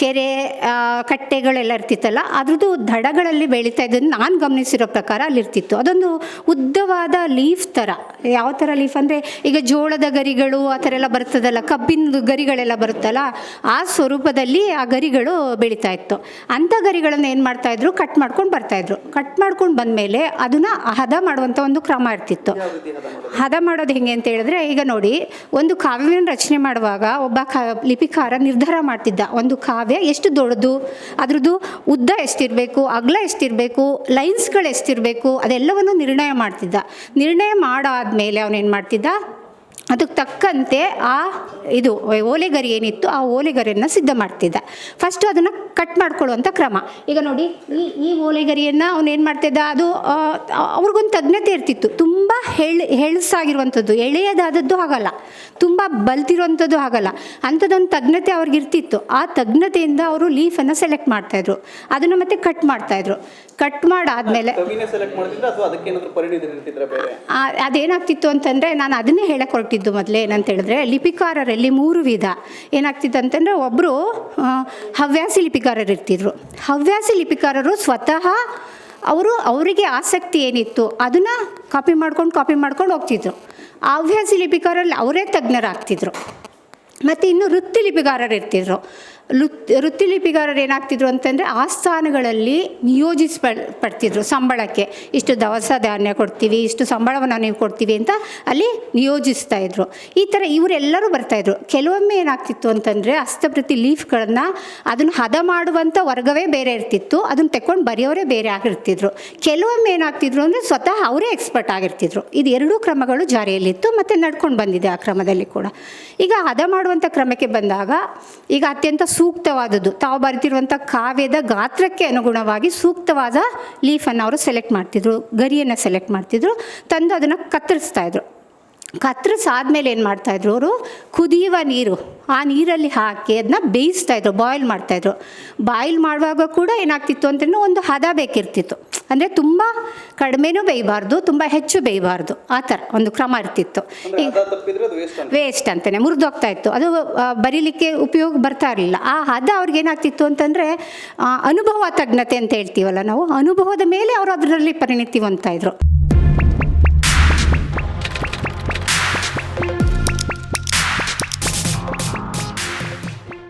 ಕೆರೆ ಕಟ್ಟೆಗಳೆಲ್ಲ ಇರ್ತಿತ್ತಲ್ಲ, ಅದ್ರದ್ದು ದಡಗಳಲ್ಲಿ ಬೆಳೀತಾ ಇದ್ದನ್ನು ನಾನು ಗಮನಿಸಿರೋ ಪ್ರಕಾರ ಅಲ್ಲಿರ್ತಿತ್ತು. ಅದೊಂದು ಉದ್ದವಾದ ಲೀಫ್ ಥರ ಯಾವ ಥರ ಲೀಫ್ ಅಂದರೆ, ಈಗ ಜೋಳದ ಗರಿಗಳು ಆ ಥರ ಎಲ್ಲ ಬರ್ತದಲ್ಲ ಕಬ್ಬಿನ ಗರಿಗಳೆಲ್ಲ ಬರುತ್ತಲ್ಲ, ಆ ಸ್ವರೂಪದಲ್ಲಿ ಆ ಗರಿಗಳು ಬೆಳೀತಾ ಇತ್ತು. ಅಂಥ ಗರಿಗಳನ್ನು ಏನು ಮಾಡ್ತಾಯಿದ್ರು ಕಟ್ ಮಾಡ್ಕೊಂಡು ಬರ್ತಾಯಿದ್ರು ಕಟ್ ಮಾಡ್ಕೊಂಡು ಬಂದಮೇಲೆ ಅದನ್ನು ಹದ ಮಾಡುವಂಥ ಒಂದು ಕ್ರಮ ಇರ್ತಿತ್ತು. ಹದ ಮಾಡೋದು ಹೆಂಗೆ ಅಂತ ಹೇಳಿದ್ರೆ, ಈಗ ನೋಡಿ, ಒಂದು ಕಾವ್ಯವನ್ನು ರಚನೆ ಮಾಡುವಾಗ ಒಬ್ಬ ಕ, ಲಿಪಿಕಾರ ನಿರ್ಧಾರ ಮಾಡ್ತಿದ್ದ. ಒಂದು ಕಾವ್ಯ ಎಷ್ಟು ದೊಡ್ಡದು? ಅದ್ರದ್ದು ಉದ್ದ ಎಷ್ಟಿರಬೇಕು, ಅಗಲ ಎಷ್ಟಿರಬೇಕು ಲೈನ್ಸ್ಗಳು ಎಷ್ಟಿರಬೇಕು, ಅದೆಲ್ಲವನ್ನು ನಿರ್ಣಯ ಮಾಡ್ತಿದ್ದ. ನಿರ್ಣಯ ಮಾಡಾದ್ಮೇಲೆ ಅವನೇನು ಮಾಡ್ತಿದ್ದ? ಅದಕ್ಕೆ ತಕ್ಕಂತೆ ಆ ಇದು ಓಲೆಗರಿ ಏನಿತ್ತು ಆ ಓಲೆಗರಿಯನ್ನು ಸಿದ್ಧ ಮಾಡ್ತಿದ್ದ. ಫಸ್ಟು ಅದನ್ನು ಕಟ್ ಮಾಡ್ಕೊಳ್ಳುವಂಥ ಕ್ರಮ. ಈಗ ನೋಡಿ ಈ ಈ ಓಲೆಗರಿಯನ್ನು ಅವನು ಏನು ಮಾಡ್ತಿದ್ದ? ಅದು ಅವ್ರಿಗೊಂದು ತಜ್ಞತೆ ಇರ್ತಿತ್ತು. ತುಂಬ ಹೆಳ್ ಹೆಳ್ಸಾಗಿರುವಂಥದ್ದು ಎಳೆಯದಾದದ್ದು ಆಗಲ್ಲ ತುಂಬ ಬಲ್ತಿರುವಂಥದ್ದು ಆಗಲ್ಲ ಅಂಥದ್ದೊಂದು ತಜ್ಞತೆ ಅವ್ರಿಗಿರ್ತಿತ್ತು ಆ ತಜ್ಞತೆಯಿಂದ ಅವರು ಲೀಫನ್ನು ಸೆಲೆಕ್ಟ್ ಮಾಡ್ತಾಯಿದ್ರು ಅದನ್ನು ಮತ್ತೆ ಕಟ್ ಮಾಡ್ತಾಯಿದ್ರು ಕಟ್ ಮಾಡಾದ್ಮೇಲೆ ಅದೇನಾಗ್ತಿತ್ತು ಅಂತಂದರೆ ನಾನು ಅದನ್ನೇ ಹೇಳಕ್ಕೆ ಹೊರಟಿದ್ದು. ಮೊದಲೇ ಏನಂತ ಹೇಳಿದ್ರೆ ಲಿಪಿಕಾರರಲ್ಲಿ ಮೂರು ವಿಧ. ಏನಾಗ್ತಿತ್ತು ಅಂತಂದರೆ ಒಬ್ಬರು ಹವ್ಯಾಸಿ ಲಿಪಿಕಾರರು ಇರ್ತಿದ್ರು. ಹವ್ಯಾಸಿ ಲಿಪಿಕಾರರು ಸ್ವತಃ ಅವರು ಅವರಿಗೆ ಆಸಕ್ತಿ ಏನಿತ್ತು, ಅದನ್ನು ಕಾಪಿ ಮಾಡ್ಕೊಂಡು ಕಾಪಿ ಮಾಡ್ಕೊಂಡು ಹೋಗ್ತಿದ್ರು. ಹವ್ಯಾಸಿ ಲಿಪಿಕಾರಲ್ಲಿ ಅವರೇ ತಜ್ಞರಾಗ್ತಿದ್ರು. ಮತ್ತು ಇನ್ನು ವೃತ್ತಿಲಿಪಿಗಾರರು ಇರ್ತಿದ್ರು ಲುತ್ ವೃತ್ತಿಲಿಪಿಗಾರರು ಏನಾಗ್ತಿದ್ರು ಅಂತಂದರೆ ಆಸ್ಥಾನಗಳಲ್ಲಿ ನಿಯೋಜಿಸ್ಪ ಪಡ್ತಿದ್ರು ಸಂಬಳಕ್ಕೆ. ಇಷ್ಟು ದವಸ ಧಾನ್ಯ ಕೊಡ್ತೀವಿ, ಇಷ್ಟು ಸಂಬಳವನ್ನು ನೀವು ಕೊಡ್ತೀವಿ ಅಂತ ಅಲ್ಲಿ ನಿಯೋಜಿಸ್ತಾ ಇದ್ರು. ಈ ಥರ ಇವರೆಲ್ಲರೂ ಬರ್ತಾಯಿದ್ರು ಕೆಲವೊಮ್ಮೆ ಏನಾಗ್ತಿತ್ತು ಅಂತಂದರೆ ಹಸ್ತಪ್ರತಿ ಲೀಫ್ಗಳನ್ನು ಅದನ್ನು ಹದ ಮಾಡುವಂಥ ವರ್ಗವೇ ಬೇರೆ ಇರ್ತಿತ್ತು. ಅದನ್ನು ತೆಕ್ಕೊಂಡು ಬರೆಯೋರೇ ಬೇರೆ ಆಗಿರ್ತಿದ್ರು. ಕೆಲವೊಮ್ಮೆ ಏನಾಗ್ತಿದ್ರು ಅಂದರೆ ಸ್ವತಃ ಅವರೇ ಎಕ್ಸ್ಪರ್ಟ್ ಆಗಿರ್ತಿದ್ರು. ಇದು ಎರಡೂ ಕ್ರಮಗಳು ಜಾರಿಯಲ್ಲಿತ್ತು ಮತ್ತು ನಡ್ಕೊಂಡು ಬಂದಿದೆ ಆ ಕ್ರಮದಲ್ಲಿ ಕೂಡ. ಈಗ ಹದ ಮಾಡುವಂಥ ಕ್ರಮಕ್ಕೆ ಬಂದಾಗ ಈಗ ಅತ್ಯಂತ ಸೂಕ್ತವಾದದ್ದು. ತಾವು ಬರೆದಿರುವಂಥ ಕಾವ್ಯದ ಗಾತ್ರಕ್ಕೆ ಅನುಗುಣವಾಗಿ ಸೂಕ್ತವಾದ ಲೀಫನ್ನು ಅವರು ಸೆಲೆಕ್ಟ್ ಮಾಡ್ತಿದ್ರು, ಗರಿಯನ್ನು ಸೆಲೆಕ್ಟ್ ಮಾಡ್ತಿದ್ರು, ತಂದು ಅದನ್ನು ಕತ್ತರಿಸ್ತಾ ಇದ್ರು. ಕತ್ತರಿಸಾದ್ಮೇಲೆ ಏನು ಮಾಡ್ತಾಯಿದ್ರು ಅವರು? ಕುದಿಯುವ ನೀರು. ಆ ನೀರಲ್ಲಿ ಹಾಕಿ ಅದನ್ನ ಬೇಯಿಸ್ತಾ ಇದ್ರು ಬಾಯ್ಲ್ ಮಾಡ್ತಾಯಿದ್ರು ಬಾಯ್ಲ್ ಮಾಡುವಾಗ ಕೂಡ ಏನಾಗ್ತಿತ್ತು ಅಂತಂದ್ರೆ ಒಂದು ಹದ ಬೇಕಿರ್ತಿತ್ತು. ಅಂದರೆ ತುಂಬ ಕಡಿಮೆನೂ ಬೇಯಬಾರ್ದು ತುಂಬ ಹೆಚ್ಚು ಬೇಯಬಾರ್ದು. ಆ ಥರ ಒಂದು ಕ್ರಮ ಇರ್ತಿತ್ತು. ವೇಸ್ಟ್ ಅಂತಲೇ ಮುರಿದೋಗ್ತಾ ಇತ್ತು. ಅದು ಬರೀಲಿಕ್ಕೆ ಉಪಯೋಗ ಬರ್ತಾ ಇರಲಿಲ್ಲ. ಆ ಹದ ಅವ್ರಿಗೆ ಏನಾಗ್ತಿತ್ತು ಅಂತಂದರೆ ಅನುಭವ ತಜ್ಞತೆ ಅಂತ ಹೇಳ್ತೀವಲ್ಲ ನಾವು ಅನುಭವದ ಮೇಲೆ ಅವರು ಅದರಲ್ಲಿ ಪರಿಣಿತಿ ಹೊಂದ್ತಾ ಇದ್ರು.